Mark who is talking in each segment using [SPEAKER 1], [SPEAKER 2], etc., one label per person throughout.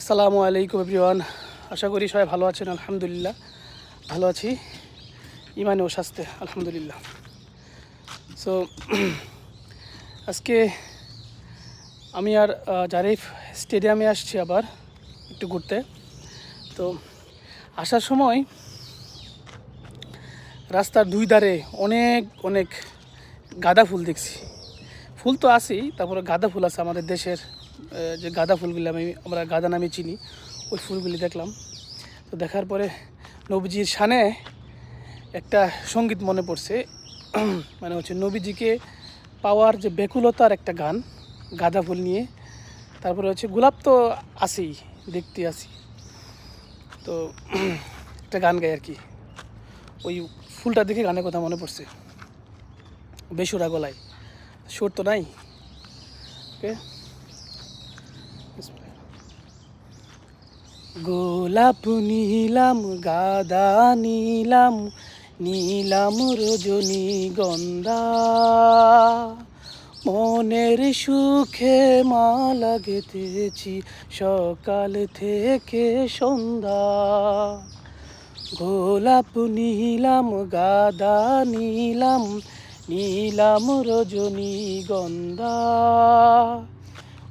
[SPEAKER 1] আসসালামু আলাইকুম এভরিওয়ান। আশা করি সবাই ভালো আছেন, আলহামদুলিল্লাহ। ভালো আছি। ইমানে ও স্বাস্থ্যে, আলহামদুলিল্লাহ। সো আজকে আমি আর জারিফ স্টেডিয়ামে আসছি আবার একটু ঘুরতে। তো, আসার সময় রাস্তার দুই ধারে অনেক অনেক গাঁদা ফুল দেখছি। ফুল তো আছেই, তারপরে গাঁদা ফুল আছে আমাদের দেশের। যে গাঁদা ফুলগুলি আমি, আমরা গাঁদা নামে চিনি, ওই ফুলগুলি দেখলাম। তো দেখার পরে নবীজির শানে একটা সংগীত মনে পড়ছে মানে হচ্ছে নবীজিকে পাওয়ার যে বেকুলতার একটা গান, গাঁদা ফুল নিয়ে। তারপরে হচ্ছে গোলাপ তো আসেই দেখতে আসি তো একটা গান গাই আর কি। ওই ফুলটা দেখে গানের কথা মনে পড়ছে। বেসুরা গলায়। সুর তো নাই। ওকে? গোলাপ নীলাম, গাদা নীলাম নীলাম রজনী গন্ধা। মনের সুখে মালা গেতেছি সকাল থেকে সন্ধ্যা। গোলাপ নীলাম, গাদা নীলাম নীলাম রজনী গন্ধা।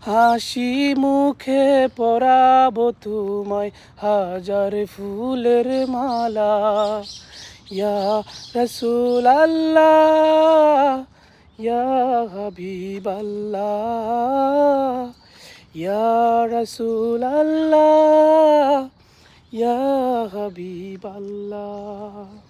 [SPEAKER 1] হাসি মুখে পরাবো তোমায় হাজার ফুলের মালা। ইয়া রসুল আল্লাহ ইয়া আল্লাহ ইয়া রসুল আল্লাহ ইয়া হাবিব আল্লাহ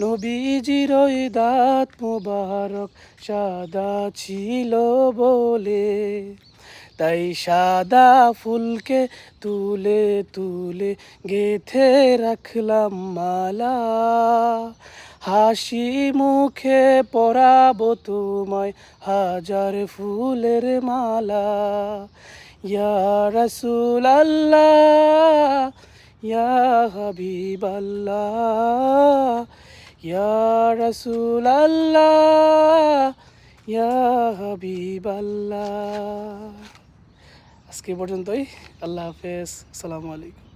[SPEAKER 1] নবীজির দাঁত মোবারক সাদা ছিল বলে। তাই সাদা ফুলকে তুলে তুলে গেথে রাখলাম মালা। হাসি মুখে পরাবো তোমায় হাজার ফুলের মালা। ইয়া রসুল আল্লাহ ইয়া হাবিব আল্লাহ ইয়া রসুল আল্লাহ ইয়া হাবিব আল্লাহ আজকে পর্যন্তই আল্লাহ হাফেজ আসসালামু আলাইকুম।